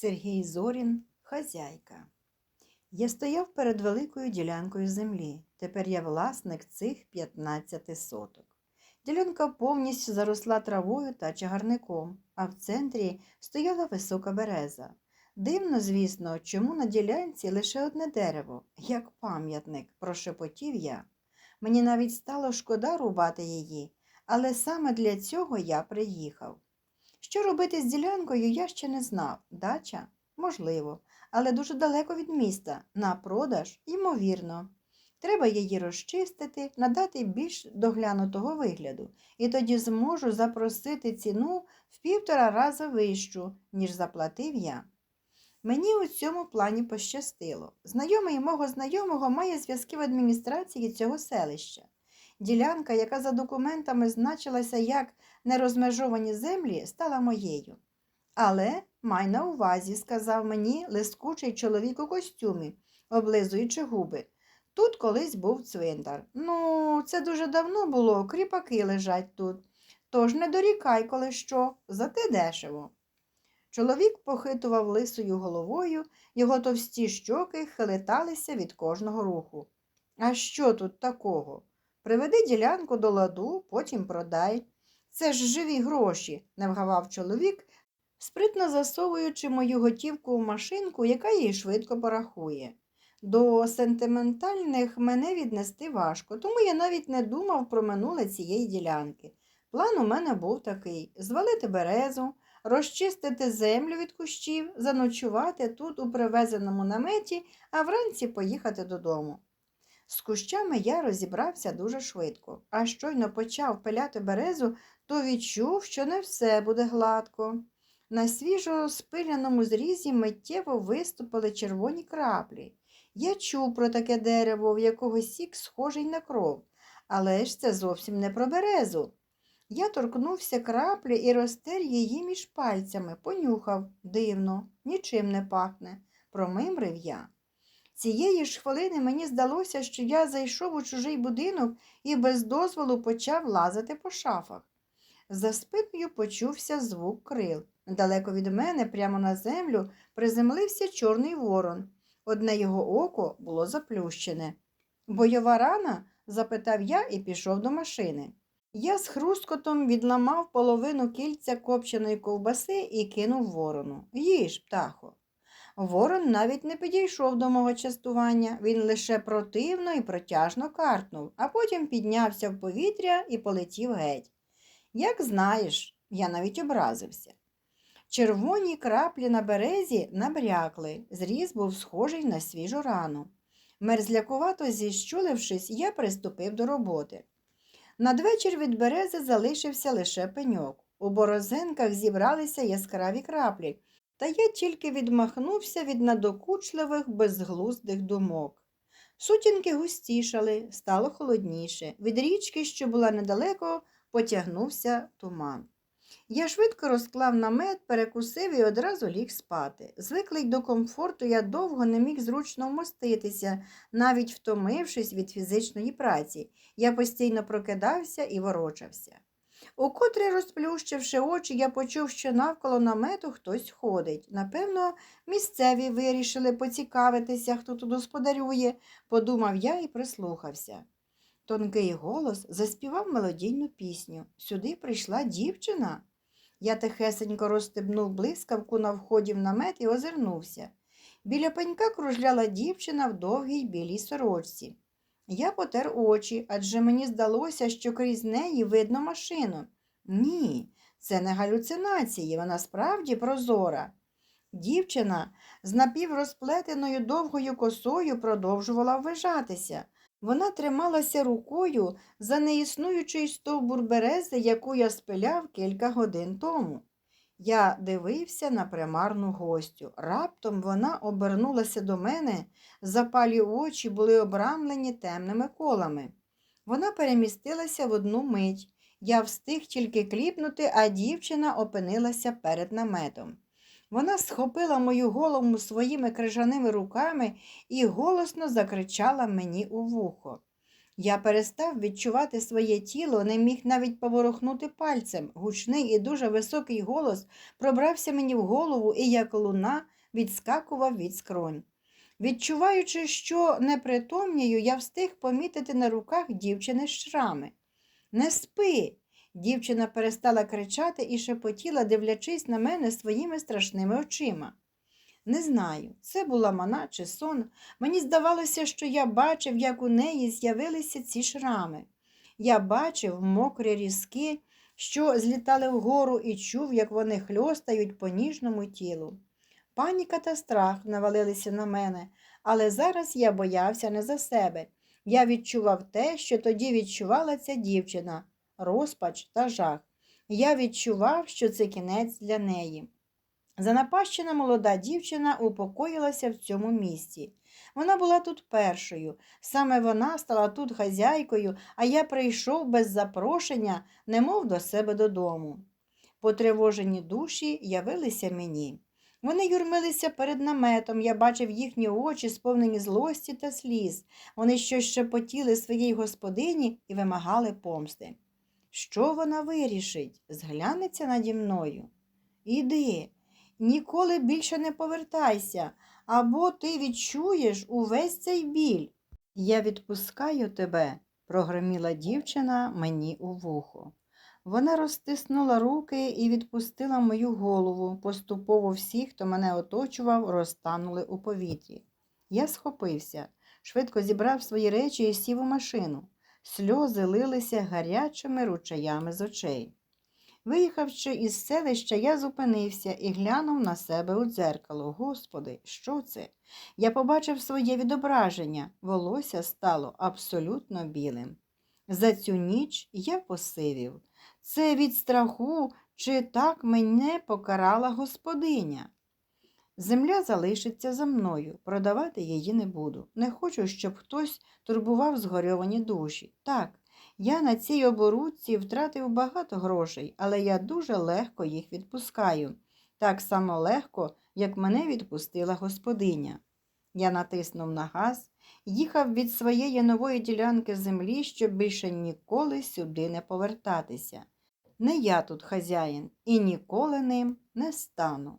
Сергій Зорін, хазяйка. Я стояв перед великою ділянкою землі. Тепер я власник цих 15 соток. Ділянка повністю заросла травою та чагарником, а в центрі стояла висока береза. Дивно, звісно, чому на ділянці лише одне дерево, як пам'ятник, прошепотів я. Мені навіть стало шкода рубати її, але саме для цього я приїхав. Що робити з ділянкою, я ще не знав. Дача? Можливо, але дуже далеко від міста. На продаж, ймовірно. Треба її розчистити, надати більш доглянутого вигляду, і тоді зможу запросити ціну в півтора рази вищу, ніж заплатив я. Мені у цьому плані пощастило. Знайомий мого знайомого має зв'язки в адміністрації цього селища. Ділянка, яка за документами значилася як нерозмежовані землі, стала моєю. Але май на увазі, сказав мені лискучий чоловік у костюмі, облизуючи губи. Тут колись був цвинтар. Ну, це дуже давно було, кріпаки лежать тут. Тож не дорікай, коли що, зате дешево. Чоловік похитував лисою головою, його товсті щоки хилиталися від кожного руху. А що тут такого? Приведи ділянку до ладу, потім продай. Це ж живі гроші, не вгавав чоловік, спритно засовуючи мою готівку у машинку, яка її швидко порахує. До сентиментальних мене віднести важко, тому я навіть не думав про минуле цієї ділянки. План у мене був такий звалити березу, розчистити землю від кущів, заночувати тут у привезеному наметі, а вранці поїхати додому. З кущами я розібрався дуже швидко, а щойно почав пиляти березу, то відчув, що не все буде гладко. На свіжо спиляному зрізі миттєво виступили червоні краплі. Я чув про таке дерево, в якого сік схожий на кров, але ж це зовсім не про березу. Я торкнувся краплі і розтер її між пальцями, понюхав дивно, нічим не пахне, промимрив я. Цієї ж хвилини мені здалося, що я зайшов у чужий будинок і без дозволу почав лазити по шафах. За спиною почувся звук крил. Далеко від мене, прямо на землю, приземлився чорний ворон. Одне його око було заплющене. Бойова рана? запитав я і пішов до машини. Я з хрускотом відламав половину кільця копченої ковбаси і кинув ворону. Їж, птахо. Ворон навіть не підійшов до мого частування, він лише противно і протяжно каркнув, а потім піднявся в повітря і полетів геть. Як знаєш, я навіть образився. Червоні краплі на березі набрякли, зріз був схожий на свіжу рану. Мерзлякувато зіщулившись, я приступив до роботи. Надвечір від берези залишився лише пеньок. У борозенках зібралися яскраві краплі, та я тільки відмахнувся від надокучливих безглуздих думок. Сутінки густішали, стало холодніше. Від річки, що була недалеко, потягнувся туман. Я швидко розклав намет, перекусив і одразу ліг спати. Звиклий до комфорту, я довго не міг зручно вмоститися, навіть втомившись від фізичної праці. Я постійно прокидався і ворочався. Укотре, розплющивши очі, я почув, що навколо намету хтось ходить. Напевно, місцеві вирішили поцікавитися, хто тут господарює, подумав я і прислухався. Тонкий голос заспівав мелодійну пісню. Сюди прийшла дівчина. Я тихесенько розстебнув блискавку на вході в намет і озирнувся. Біля пенька кружляла дівчина в довгій білій сорочці. Я потер очі, адже мені здалося, що крізь неї видно машину. Ні, це не галюцинації, вона справді прозора. Дівчина з напіврозплетеною довгою косою продовжувала ввижатися. Вона трималася рукою за неіснуючий стовбур берези, яку я спиляв кілька годин тому. Я дивився на примарну гостю. Раптом вона обернулася до мене, запалі очі були обрамлені темними колами. Вона перемістилася в одну мить. Я встиг тільки кліпнути, а дівчина опинилася перед наметом. Вона схопила мою голову своїми крижаними руками і голосно закричала мені у вухо. Я перестав відчувати своє тіло, не міг навіть поворухнути пальцем. Гучний і дуже високий голос пробрався мені в голову і, як луна, відскакував від скронь. Відчуваючи, що непритомнію, я встиг помітити на руках дівчини шрами. Не спи. Дівчина перестала кричати і шепотіла, дивлячись на мене своїми страшними очима. Не знаю, це була мана чи сон. Мені здавалося, що я бачив, як у неї з'явилися ці шрами. Я бачив мокрі різки, що злітали вгору, і чув, як вони хльостають по ніжному тілу. Паніка та страх навалилися на мене, але зараз я боявся не за себе. Я відчував те, що тоді відчувала ця дівчина розпач та жах. Я відчував, що це кінець для неї. Занапащена молода дівчина упокоїлася в цьому місці. Вона була тут першою. Саме вона стала тут хазяйкою, а я прийшов без запрошення, немов до себе додому. Потривожені душі явилися мені. Вони юрмилися перед наметом, я бачив їхні очі, сповнені злості та сліз. Вони щось шепотіли своїй господині і вимагали помсти. Що вона вирішить? Зглянеться наді мною? Іди, ніколи більше не повертайся, або ти відчуєш увесь цей біль. Я відпускаю тебе, прогроміла дівчина мені у вухо. Вона розтиснула руки і відпустила мою голову. Поступово всі, хто мене оточував, розтанули у повітрі. Я схопився, швидко зібрав свої речі і сів у машину. Сльози лилися гарячими ручаями з очей. Виїхавши із селища, я зупинився і глянув на себе у дзеркало. Господи, що це? Я побачив своє відображення, волосся стало абсолютно білим. За цю ніч я посивів. Це від страху, чи так мене покарала господиня. Земля залишиться за мною, продавати її не буду. Не хочу, щоб хтось турбував згорьовані душі. Так, я на цій оборудці втратив багато грошей, але я дуже легко їх відпускаю. Так само легко, як мене відпустила господиня. Я натиснув на газ, їхав від своєї нової ділянки землі, щоб більше ніколи сюди не повертатися. Не я тут хазяїн і ніколи ним не стану.